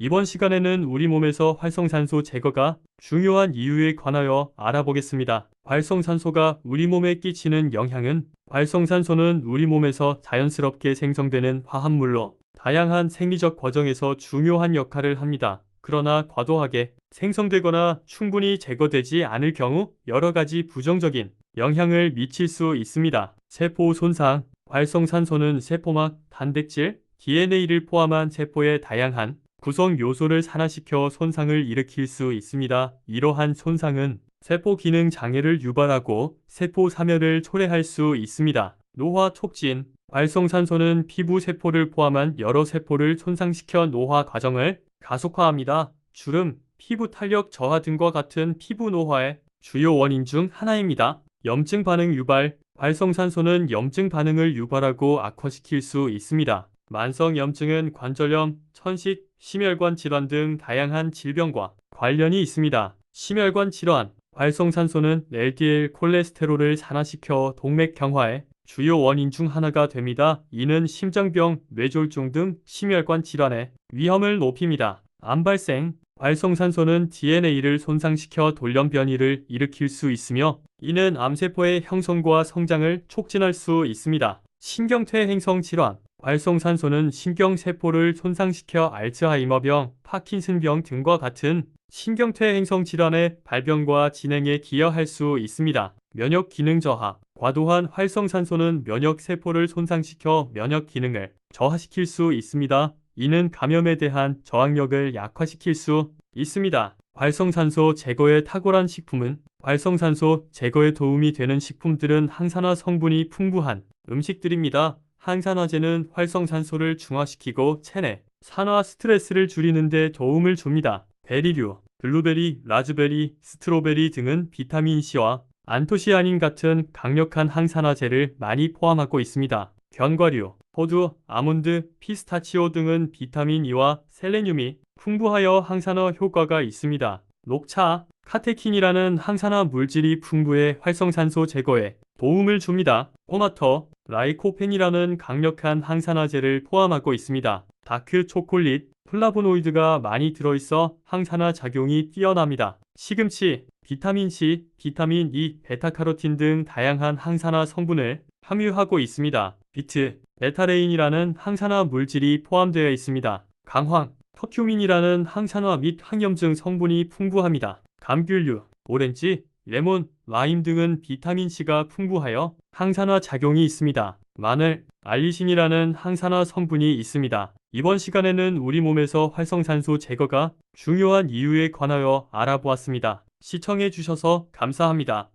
이번 시간에는 우리 몸에서 활성산소 제거가 중요한 이유에 관하여 알아보겠습니다. 활성산소가 우리 몸에 끼치는 영향은 활성산소는 우리 몸에서 자연스럽게 생성되는 화합물로 다양한 생리적 과정에서 중요한 역할을 합니다. 그러나 과도하게 생성되거나 충분히 제거되지 않을 경우 여러 가지 부정적인 영향을 미칠 수 있습니다. 세포 손상, 활성산소는 세포막, 단백질, DNA를 포함한 세포의 다양한 구성 요소를 산화시켜 손상을 일으킬 수 있습니다. 이러한 손상은 세포 기능 장애를 유발하고 세포 사멸을 초래할 수 있습니다. 노화 촉진, 활성산소는 피부 세포를 포함한 여러 세포를 손상시켜 노화 과정을 가속화합니다. 주름, 피부 탄력 저하 등과 같은 피부 노화의 주요 원인 중 하나입니다. 염증 반응 유발, 활성산소는 염증 반응을 유발하고 악화시킬 수 있습니다. 만성 염증은 관절염, 천식, 심혈관 질환 등 다양한 질병과 관련이 있습니다. 심혈관 질환, 활성산소는 LDL 콜레스테롤을 산화시켜 동맥 경화의 주요 원인 중 하나가 됩니다. 이는 심장병, 뇌졸중 등 심혈관 질환의 위험을 높입니다. 암 발생, 활성산소는 DNA를 손상시켜 돌연 변이를 일으킬 수 있으며 이는 암세포의 형성과 성장을 촉진할 수 있습니다. 신경퇴 행성 질환, 활성산소는 신경세포를 손상시켜 알츠하이머병, 파킨슨병 등과 같은 신경퇴 행성 질환의 발병과 진행에 기여할 수 있습니다. 면역 기능 저하, 과도한 활성산소는 면역 세포를 손상시켜 면역 기능을 저하시킬 수 있습니다. 이는 감염에 대한 저항력을 약화시킬 수 있습니다. 활성산소 제거에 탁월한 식품은 활성산소 제거에 도움이 되는 식품들은 항산화 성분이 풍부한 음식들입니다. 항산화제는 활성산소를 중화시키고 체내 산화 스트레스를 줄이는 데 도움을 줍니다. 베리류, 블루베리, 라즈베리, 스트로베리 등은 비타민C와 안토시아닌 같은 강력한 항산화제를 많이 포함하고 있습니다. 견과류, 호두, 아몬드, 피스타치오 등은 비타민 E와 셀레늄이 풍부하여 항산화 효과가 있습니다. 녹차, 카테킨이라는 항산화 물질이 풍부해 활성산소 제거에 도움을 줍니다. 토마토, 라이코펜이라는 강력한 항산화제를 포함하고 있습니다. 다크 초콜릿, 플라보노이드가 많이 들어있어 항산화 작용이 뛰어납니다. 시금치, 비타민C, 비타민 E, 베타카로틴 등 다양한 항산화 성분을 함유하고 있습니다. 비트, 베타레인이라는 항산화 물질이 포함되어 있습니다. 강황, 터큐민이라는 항산화 및 항염증 성분이 풍부합니다. 감귤류, 오렌지, 레몬, 라임 등은 비타민C가 풍부하여 항산화 작용이 있습니다. 마늘, 알리신이라는 항산화 성분이 있습니다. 이번 시간에는 우리 몸에서 활성산소 제거가 중요한 이유에 관하여 알아보았습니다. 시청해 주셔서 감사합니다.